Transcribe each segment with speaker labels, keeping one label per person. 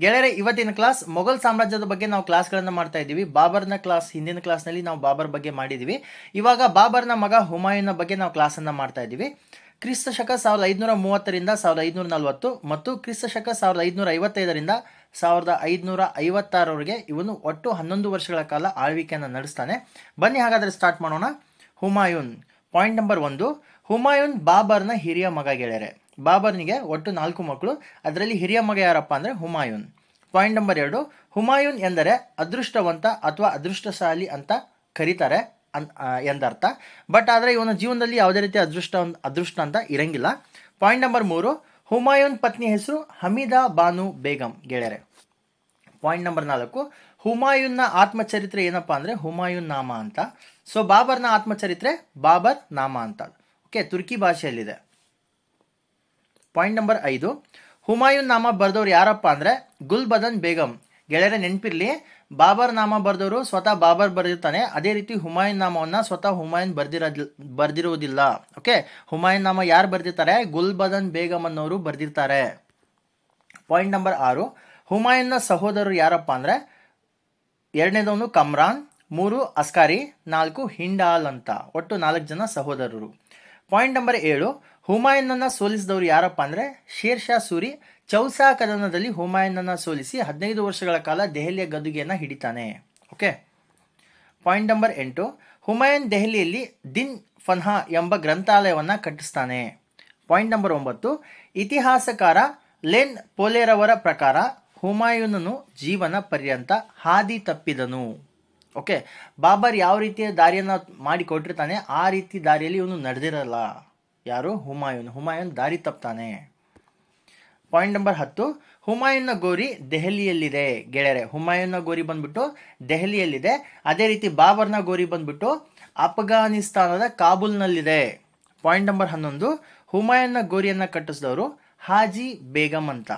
Speaker 1: ಗೆಳೆಯರೆ, ಇವತ್ತಿನ ಕ್ಲಾಸ್ ಮೊಘಲ್ ಸಾಮ್ರಾಜ್ಯದ ಬಗ್ಗೆ ನಾವು ಕ್ಲಾಸ್ಗಳನ್ನು ಮಾಡ್ತಾ ಇದ್ದೀವಿ. ಬಾಬರ್ನ ಕ್ಲಾಸ್ ಹಿಂದಿನ ಕ್ಲಾಸ್ನಲ್ಲಿ ನಾವು ಬಾಬರ್ ಬಗ್ಗೆ ಮಾಡಿದ್ದೀವಿ. ಇವಾಗ ಬಾಬರ್ನ ಮಗ ಹುಮಾಯೂನ ಬಗ್ಗೆ ನಾವು ಕ್ಲಾಸನ್ನು ಮಾಡ್ತಾ ಇದ್ದೀವಿ. ಕ್ರಿಸ್ತ ಶಕ ಸಾವಿರದ ಐದುನೂರ ಮೂವತ್ತರಿಂದ ಸಾವಿರದ ಐದುನೂರ ನಲವತ್ತು ಮತ್ತು ಕ್ರಿಸ್ತ ಶಕ ಸಾವಿರದ ಐದುನೂರ ಐವತ್ತೈದರಿಂದ ಸಾವಿರದ ಐದುನೂರ ಐವತ್ತಾರವರೆಗೆ ಇವನು ಒಟ್ಟು ಹನ್ನೊಂದು ವರ್ಷಗಳ ಕಾಲ ಆಳ್ವಿಕೆಯನ್ನು ನಡೆಸ್ತಾನೆ. ಬನ್ನಿ ಹಾಗಾದರೆ ಸ್ಟಾರ್ಟ್ ಮಾಡೋಣ. ಹುಮಾಯೂನ್ ಪಾಯಿಂಟ್ ನಂಬರ್ ಒಂದು. ಹುಮಾಯೂನ್ ಬಾಬರ್ನ ಹಿರಿಯ ಮಗ ಗೆಳೆಯರೆ. ಬಾಬರ್ನಿಗೆ ಒಟ್ಟು ನಾಲ್ಕು ಮಕ್ಕಳು. ಅದರಲ್ಲಿ ಹಿರಿಯ ಮಗ ಯಾರಪ್ಪ ಅಂದರೆ ಹುಮಾಯೂನ್. ಪಾಯಿಂಟ್ ನಂಬರ್ ಎರಡು, ಹುಮಾಯೂನ್ ಎಂದರೆ ಅದೃಷ್ಟವಂತ ಅಥವಾ ಅದೃಷ್ಟಶಾಲಿ ಅಂತ ಕರೀತಾರೆ ಅನ್ ಎಂದರ್ಥ. ಬಟ್ ಆದರೆ ಇವನ ಜೀವನದಲ್ಲಿ ಯಾವುದೇ ರೀತಿ ಅದೃಷ್ಟ ಅದೃಷ್ಟ ಅಂತ ಇರಂಗಿಲ್ಲ. ಪಾಯಿಂಟ್ ನಂಬರ್ ಮೂರು, ಹುಮಾಯೂನ್ ಪತ್ನಿ ಹೆಸರು ಹಮೀದಾ ಬಾನು ಬೇಗಂ ಗೆಳೆಯರೆ. ಪಾಯಿಂಟ್ ನಂಬರ್ ನಾಲ್ಕು, ಹುಮಾಯೂನ್ನ ಆತ್ಮಚರಿತ್ರೆ ಏನಪ್ಪ ಅಂದರೆ ಹುಮಾಯೂನ್ ನಾಮ ಅಂತ. ಸೊ ಬಾಬರ್ನ ಆತ್ಮಚರಿತ್ರೆ ಬಾಬರ್ ನಾಮ ಅಂತ. ಓಕೆ ತುರ್ಕಿ ಭಾಷೆಯಲ್ಲಿದೆ. ಪಾಯಿಂಟ್ ನಂಬರ್ ಐದು. ಹುಮಾಯೂನ್ ನಾಮ ಬರೆದವ್ರು ಯಾರಪ್ಪ ಅಂದರೆ ಗುಲ್ಬದನ್ ಬೇಗಂ. ಗೆಳೆಯರ ನೆನಪಿರ್ಲಿ, ಬಾಬರ್ ನಾಮ ಬರೆದವರು ಸ್ವತಃ ಬಾಬರ್ ಬರೆದಿರ್ತಾನೆ. ಅದೇ ರೀತಿ ಹುಮಾಯೂನ್ ನಾಮವನ್ನು ಸ್ವತಃ ಹುಮಾಯೂನ್ ಬರ್ದಿರೋದಿಲ್ಲ ಬರೆದಿರುವುದಿಲ್ಲ. ಓಕೆ ಹುಮಾಯೂನ್ ನಾಮ ಯಾರು ಬರೆದಿರ್ತಾರೆ? ಗುಲ್ಬದನ್ ಬೇಗಂ ಅನ್ನೋರು ಬರೆದಿರ್ತಾರೆ. ಪಾಯಿಂಟ್ ನಂಬರ್ ಆರು. ಹುಮಾಯೂನ್ನ ಸಹೋದರರು ಯಾರಪ್ಪ ಅಂದರೆ ಎರಡನೇದವನು ಕಮ್ರಾನ್, ಮೂರು ಅಸ್ಕಾರಿ, ನಾಲ್ಕು ಹಿಂಡಾಲ್ ಅಂತ. ಒಟ್ಟು ನಾಲ್ಕು ಜನ ಸಹೋದರರು. ಪಾಯಿಂಟ್ ನಂಬರ್ ಏಳು. ಹುಮಾಯೂನನ್ನ ಸೋಲಿಸಿದವರು ಯಾರಪ್ಪ ಅಂದರೆ ಶೇರ್ ಶಾ ಸೂರಿ ಚೌಸಾ ಕದನದಲ್ಲಿ ಹುಮಾಯೂನನ್ನು ಸೋಲಿಸಿ ಹದಿನೈದು ವರ್ಷಗಳ ಕಾಲ ದೆಹಲಿಯ ಗದುಗೆಯನ್ನು ಹಿಡಿತಾನೆ. ಓಕೆ? ಪಾಯಿಂಟ್ ನಂಬರ್ ಎಂಟು. ಹುಮಾಯೂನ್ ದೆಹಲಿಯಲ್ಲಿ ದಿನ್ ಫನ್ಹಾ ಎಂಬ ಗ್ರಂಥಾಲಯವನ್ನು ಕಟ್ಟಿಸ್ತಾನೆ. ಪಾಯಿಂಟ್ ನಂಬರ್ ಒಂಬತ್ತು. ಇತಿಹಾಸಕಾರ ಲೆನ್ ಪೋಲೆರವರ ಪ್ರಕಾರ ಹುಮಾಯೂನನು ಜೀವನ ಪರ್ಯಂತ ಹಾದಿ ತಪ್ಪಿದನು. ಓಕೆ? ಬಾಬರ್ ಯಾವ ರೀತಿಯ ದಾರಿಯನ್ನು ಮಾಡಿಕೊಟ್ಟಿರ್ತಾನೆ ಆ ರೀತಿ ದಾರಿಯಲ್ಲಿ ಇವನು ನಡೆದಿರಲ್ಲ. ಯಾರು? ಹುಮಾಯೂನ್. ಹುಮಾಯೂನ್ ದಾರಿ ತಪ್ತಾನೆ. ಪಾಯಿಂಟ್ ನಂಬರ್ ಹತ್ತು. ಹುಮಾಯೂನ್ನ ಗೋರಿ ದೆಹಲಿಯಲ್ಲಿದೆ. ಗೆಳೆಯರೆ, ಹುಮಾಯೂನ್ನ ಗೋರಿ ಬಂದ್ಬಿಟ್ಟು ದೆಹಲಿಯಲ್ಲಿದೆ. ಅದೇ ರೀತಿ ಬಾಬರ್ನ ಗೋರಿ ಬಂದ್ಬಿಟ್ಟು ಅಫ್ಘಾನಿಸ್ತಾನದ ಕಾಬೂಲ್ನಲ್ಲಿದೆ. ಪಾಯಿಂಟ್ ನಂಬರ್ ಹನ್ನೊಂದು. ಹುಮಾಯೂನ್ನ ಗೋರಿಯನ್ನು ಕಟ್ಟಿಸಿದವರು ಹಾಜಿ ಬೇಗಂ ಅಂತ.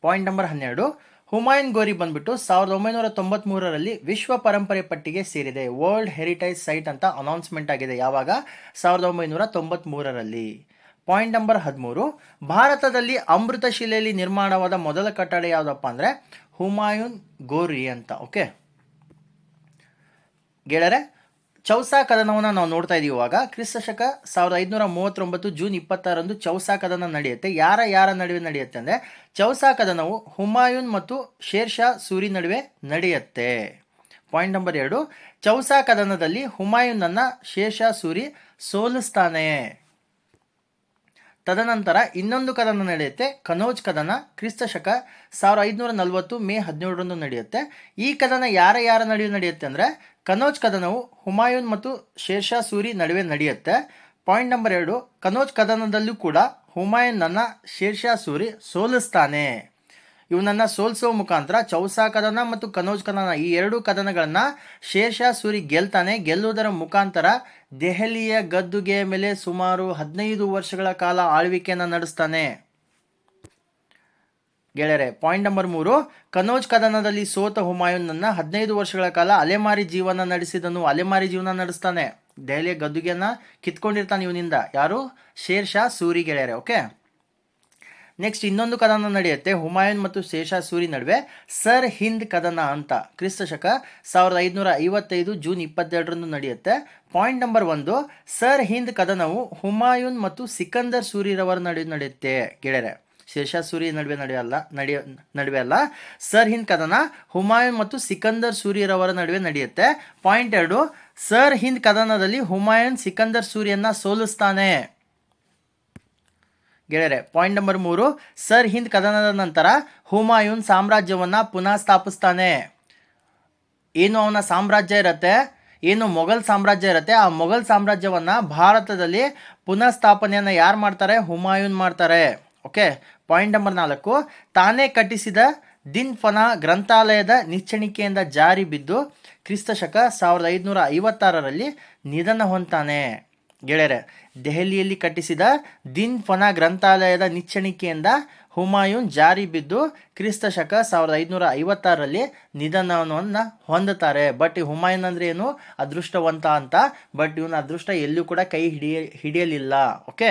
Speaker 1: ಪಾಯಿಂಟ್ ನಂಬರ್ ಹನ್ನೆರಡು. ಹುಮಾಯೂನ್ ಗೋರಿ ಬಂದ್ಬಿಟ್ಟು ಸಾವಿರದ ಒಂಬೈನೂರ ತೊಂಬತ್ಮೂರರಲ್ಲಿ ವಿಶ್ವ ಪರಂಪರೆ ಪಟ್ಟಿಗೆ ಸೇರಿದೆ. ವರ್ಲ್ಡ್ ಹೆರಿಟೇಜ್ ಸೈಟ್ ಅಂತ ಅನೌನ್ಸ್ಮೆಂಟ್ ಆಗಿದೆ ಯಾವಾಗ? ಸಾವಿರದ ಒಂಬೈನೂರ ತೊಂಬತ್ಮೂರರಲ್ಲಿ. ಪಾಯಿಂಟ್ ನಂಬರ್ ಹದಿಮೂರು. ಭಾರತದಲ್ಲಿ ಅಮೃತ ಶಿಲೆಯಲ್ಲಿ ನಿರ್ಮಾಣವಾದ ಮೊದಲ ಕಟ್ಟಡ ಯಾವುದಪ್ಪ ಅಂದರೆ ಹುಮಾಯೂನ್ ಗೋರಿ ಅಂತ ಓಕೆ ಗೆಳೆಯರೆ ಚೌಸಾ ಕದನವನ್ನು ನಾವು ನೋಡ್ತಾ ಇದೀವಿ ಇವಾಗ. ಕ್ರಿಸ್ತ ಶಕ ಸಾವಿರದ ಐದುನೂರ ಮೂವತ್ತೊಂಬತ್ತು ಜೂನ್ ಇಪ್ಪತ್ತಾರಂದು ಚೌಸಾ ಕದನ ನಡೆಯುತ್ತೆ. ಯಾರ ಯಾರ ನಡುವೆ ನಡೆಯುತ್ತೆ ಅಂದರೆ ಚೌಸಾ ಕದನವು ಹುಮಾಯೂನ್ ಮತ್ತು ಶೇರ್ ಶಾ ಸೂರಿ ನಡುವೆ ನಡೆಯುತ್ತೆ. ಪಾಯಿಂಟ್ ನಂಬರ್ ಎರಡು ಚೌಸಾ ಕದನದಲ್ಲಿ ಹುಮಾಯೂನನ್ನು ಶೇರ್ ಶಾ ಸೂರಿ ಸೋಲಿಸ್ತಾನೆ. ತದನಂತರ ಇನ್ನೊಂದು ಕದನ ನಡೆಯುತ್ತೆ. ಕನೋಜ್ ಕದನ ಕ್ರಿಸ್ತ ಶಕ ಸಾವಿರದ ಐದುನೂರ ನಲವತ್ತು ಮೇ ಹದಿನೇಳರಂದು ನಡೆಯುತ್ತೆ. ಈ ಕದನ ಯಾರ ಯಾರ ನಡುವೆ ನಡೆಯುತ್ತೆ ಅಂದರೆ ಕನೌಜ್ ಕದನವು ಹುಮಾಯೂನ್ ಮತ್ತು ಶೇರ್ಷಾ ಸೂರಿ ನಡುವೆ ನಡೆಯುತ್ತೆ. ಪಾಯಿಂಟ್ ನಂಬರ್ ಎರಡು, ಕನೋಜ್ ಕದನದಲ್ಲೂ ಕೂಡ ಹುಮಾಯೂನ್ನ ಶೇರ್ಷಾ ಸೂರಿ ಸೋಲಿಸ್ತಾನೆ. ಇವನನ್ನ ಸೋಲಿಸುವ ಮುಖಾಂತರ ಚೌಸಾ ಕದನ ಮತ್ತು ಕನೋಜ್ ಕದನ ಈ ಎರಡು ಕದನಗಳನ್ನ ಶೇರ್ಷಾ ಸೂರಿ ಗೆಲ್ತಾನೆ. ಗೆಲ್ಲುವುದರ ಮುಖಾಂತರ ದೆಹಲಿಯ ಗದ್ದುಗೆಯ ಮೇಲೆ ಸುಮಾರು ಹದಿನೈದು ವರ್ಷಗಳ ಕಾಲ ಆಳ್ವಿಕೆಯನ್ನು ನಡೆಸ್ತಾನೆ. ಗೆಳೆಯರೆ ಪಾಯಿಂಟ್ ನಂಬರ್ ಮೂರು, ಕನೋಜ್ ಕದನದಲ್ಲಿ ಸೋತ ಹುಮಾಯೂನನ್ನ ಹದಿನೈದು ವರ್ಷಗಳ ಕಾಲ ಅಲೆಮಾರಿ ಜೀವನ ನಡೆಸಿದನು. ಅಲೆಮಾರಿ ಜೀವನ ನಡೆಸ್ತಾನೆ. ದೆಹಲಿಯ ಗದ್ದುಗೆಯನ್ನ ಕಿತ್ಕೊಂಡಿರ್ತಾನೆ ಇವನಿಂದ. ಯಾರು? ಶೇರ್ ಶಾ ಸೂರಿ ಗೆಳೆಯರೆ ಓಕೆ ನೆಕ್ಸ್ಟ್ ಇನ್ನೊಂದು ಕದನ ನಡೆಯುತ್ತೆ. ಹುಮಾಯೂನ್ ಮತ್ತು ಶೇಷಾ ಸೂರಿ ನಡುವೆ ಸರ್ ಹಿಂದ್ ಕದನ ಅಂತ. ಕ್ರಿಸ್ತ ಶಕ ಸಾವಿರದ ಐದುನೂರ ಐವತ್ತೈದು ಜೂನ್ ಇಪ್ಪತ್ತೆರಡರಂದು ನಡೆಯುತ್ತೆ. ಪಾಯಿಂಟ್ ನಂಬರ್ ಒಂದು, ಸರ್ ಹಿಂದ್ ಕದನವು ಹುಮಾಯೂನ್ ಮತ್ತು ಸಿಕಂದರ್ ಸೂರಿರವರ ನಡುವೆ ನಡೆಯುತ್ತೆ ಗೆಳೆಯರೆ. ಶೇಷಾ ಸೂರಿ ನಡುವೆ ನಡೆಯಲ್ಲ, ನಡೆಯ, ನಡುವೆ ಅಲ್ಲ. ಸರ್, ಹಿಂದ್ ಕದನ ಹುಮಾಯೂನ್ ಮತ್ತು ಸಿಕಂದರ್ ಸೂರಿರವರ ನಡುವೆ ನಡೆಯುತ್ತೆ. ಪಾಯಿಂಟ್ ಎರಡು, ಸರ್, ಹಿಂದ್ ಕದನದಲ್ಲಿ ಹುಮಾಯೂನ್ ಸಿಕಂದರ್ ಸೂರಿಯನ್ನ ಸೋಲಿಸ್ತಾನೆ. ಗೆಳೆಯರೆ, ಪಾಯಿಂಟ್ ನಂಬರ್ ಮೂರು, ಸರ್, ಹಿಂದ್ ಕದನದ ನಂತರ ಹುಮಾಯೂನ್ ಸಾಮ್ರಾಜ್ಯವನ್ನ ಪುನಃ ಸ್ಥಾಪಿಸ್ತಾನೆ. ಏನು ಅವನ ಸಾಮ್ರಾಜ್ಯ ಇರುತ್ತೆ? ಏನು ಮೊಘಲ್ ಸಾಮ್ರಾಜ್ಯ ಇರುತ್ತೆ? ಆ ಮೊಘಲ್ ಸಾಮ್ರಾಜ್ಯವನ್ನ ಭಾರತದಲ್ಲಿ ಪುನಃ ಸ್ಥಾಪನೆಯನ್ನ ಯಾರು ಮಾಡ್ತಾರೆ? ಹುಮಾಯೂನ್ ಮಾಡ್ತಾರೆ. ಓಕೆ? ಪಾಯಿಂಟ್ ನಂಬರ್ ನಾಲ್ಕು, ತಾನೇ ಕಟ್ಟಿಸಿದ ದಿನ್ ಫನ ಗ್ರಂಥಾಲಯದ ನಿಚ್ಚಣಿಕೆಯಿಂದ ಜಾರಿ ಬಿದ್ದು ಕ್ರಿಸ್ತ ಶಕ ಸಾವಿರದ ಐದುನೂರ ಐವತ್ತಾರರಲ್ಲಿ ನಿಧನ ಹೊಂತಾನೆ ಗೆಳೆಯರೆ, ದೆಹಲಿಯಲ್ಲಿ ಕಟ್ಟಿಸಿದ ದಿನ್ ಫನ ಗ್ರಂಥಾಲಯದ ನಿಚ್ಚಣಿಕೆಯಿಂದ ಹುಮಾಯೂನ್ ಜಾರಿ ಬಿದ್ದು ಕ್ರಿಸ್ತ ಶಕ ಸಾವಿರದ ಐದುನೂರ ಐವತ್ತಾರರಲ್ಲಿ ನಿಧನವನ್ನು ಹೊಂದುತ್ತಾರೆ. ಬಟ್ ಹುಮಾಯೂನ್ ಅಂದರೆ ಏನು? ಅದೃಷ್ಟವಂತ ಅಂತ. ಬಟ್ ಇವನ ಅದೃಷ್ಟ ಎಲ್ಲೂ ಕೂಡ ಕೈ ಹಿಡಿಯ, ಹಿಡಿಯಲಿಲ್ಲ. ಓಕೆ